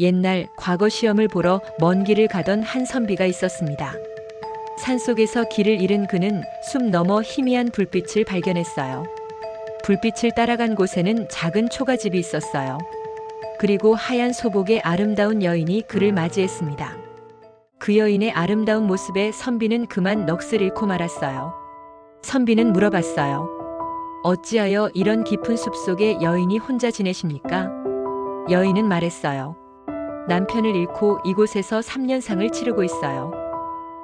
옛날 과거 시험을 보러 먼 길을 가던 한 선비가 있었습니다. 산속에서 길을 잃은 그는 숲 너머 희미한 불빛을 발견했어요. 불빛을 따라간 곳에는 작은 초가집이 있었어요. 그리고 하얀 소복의 아름다운 여인이 그를 맞이했습니다. 그 여인의 아름다운 모습에 선비는 그만 넋을 잃고 말았어요. 선비는 물어봤어요. 어찌하여 이런 깊은 숲 속에 여인이 혼자 지내십니까? 여인은 말했어요. 남편을 잃고 이곳에서 3년상을 치르고 있어요.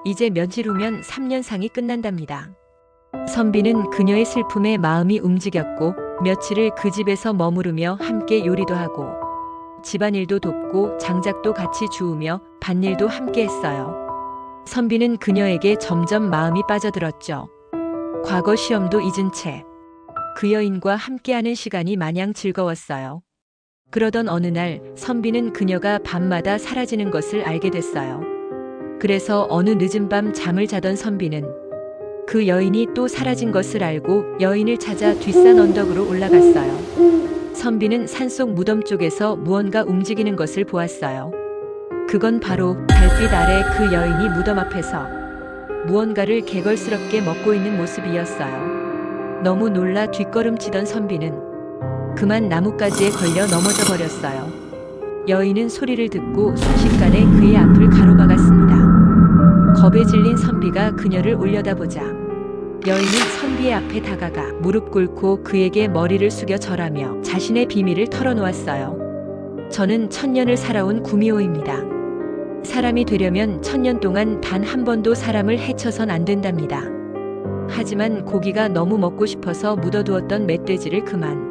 이제 며칠 후면 3년상이 끝난답니다. 선비는 그녀의 슬픔에 마음이 움직였고 며칠을 그 집에서 머무르며 함께 요리도 하고 집안일도 돕고 장작도 같이 주우며 밭일도 함께 했어요. 선비는 그녀에게 점점 마음이 빠져들었죠. 과거 시험도 잊은 채 그 여인과 함께하는 시간이 마냥 즐거웠어요. 그러던 어느 날 선비는 그녀가 밤마다 사라지는 것을 알게 됐어요. 그래서 어느 늦은 밤 잠을 자던 선비는 그 여인이 또 사라진 것을 알고 여인을 찾아 뒷산 언덕으로 올라갔어요. 선비는 산속 무덤 쪽에서 무언가 움직이는 것을 보았어요. 그건 바로 달빛 아래 그 여인이 무덤 앞에서 무언가를 개걸스럽게 먹고 있는 모습이었어요. 너무 놀라 뒷걸음치던 선비는 그만 나뭇가지에 걸려 넘어져 버렸어요. 여인은 소리를 듣고 순식간에 그의 앞을 가로막았습니다. 겁에 질린 선비가 그녀를 올려다보자 여인은 선비의 앞에 다가가 무릎 꿇고 그에게 머리를 숙여 절하며 자신의 비밀을 털어놓았어요. 저는 천년을 살아온 구미호입니다. 사람이 되려면 천년 동안 단 한 번도 사람을 해쳐선 안 된답니다. 하지만 고기가 너무 먹고 싶어서 묻어두었던 멧돼지를 그만.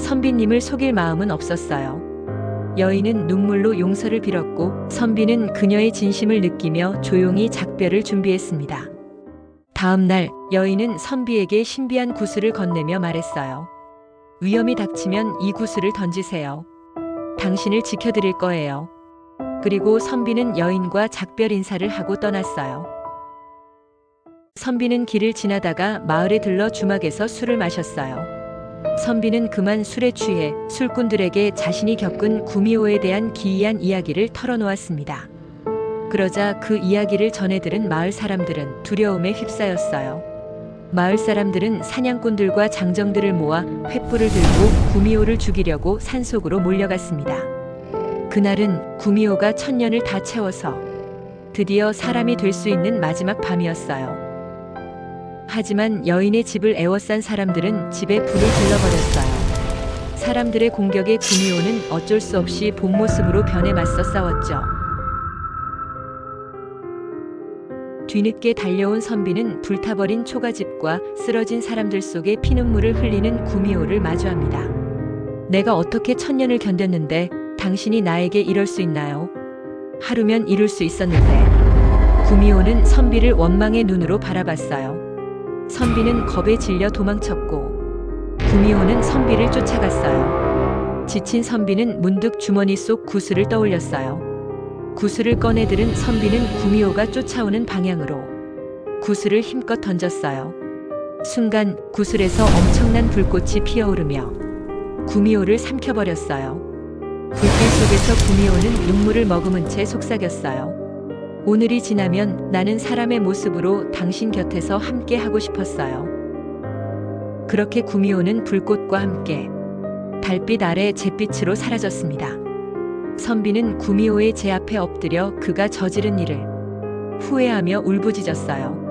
선비님을 속일 마음은 없었어요. 여인은 눈물로 용서를 빌었고 선비는 그녀의 진심을 느끼며 조용히 작별을 준비했습니다. 다음 날 여인은 선비에게 신비한 구슬을 건네며 말했어요. 위험이 닥치면 이 구슬을 던지세요. 당신을 지켜드릴 거예요. 그리고 선비는 여인과 작별 인사를 하고 떠났어요. 선비는 길을 지나다가 마을에 들러 주막에서 술을 마셨어요. 선비는 그만 술에 취해 술꾼들에게 자신이 겪은 구미호에 대한 기이한 이야기를 털어놓았습니다. 그러자 그 이야기를 전해 들은 마을 사람들은 두려움에 휩싸였어요. 마을 사람들은 사냥꾼들과 장정들을 모아 횃불을 들고 구미호를 죽이려고 산속으로 몰려갔습니다. 그날은 구미호가 천년을 다 채워서 드디어 사람이 될 수 있는 마지막 밤이었어요. 하지만 여인의 집을 애워싼 사람들은 집에 불을 질러버렸어요. 사람들의 공격에 구미호는 어쩔 수 없이 본 모습으로 변해 맞서 싸웠죠. 뒤늦게 달려온 선비는 불타버린 초가집과 쓰러진 사람들 속에 피눈물을 흘리는 구미호를 마주합니다. 내가 어떻게 천년을 견뎠는데 당신이 나에게 이럴 수 있나요? 하루면 이룰 수 있었는데. 구미호는 선비를 원망의 눈으로 바라봤어요. 선비는 겁에 질려 도망쳤고 구미호는 선비를 쫓아갔어요. 지친 선비는 문득 주머니 속 구슬을 떠올렸어요. 구슬을 꺼내들은 선비는 구미호가 쫓아오는 방향으로 구슬을 힘껏 던졌어요. 순간 구슬에서 엄청난 불꽃이 피어오르며 구미호를 삼켜버렸어요. 불길 속에서 구미호는 눈물을 머금은 채 속삭였어요. 오늘이 지나면 나는 사람의 모습으로 당신 곁에서 함께 하고 싶었어요. 그렇게 구미호는 불꽃과 함께 달빛 아래 잿빛으로 사라졌습니다. 선비는 구미호의 제 앞에 엎드려 그가 저지른 일을 후회하며 울부짖었어요.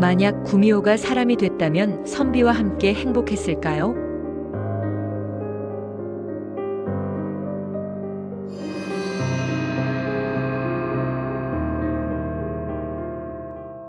만약 구미호가 사람이 됐다면 선비와 함께 행복했을까요?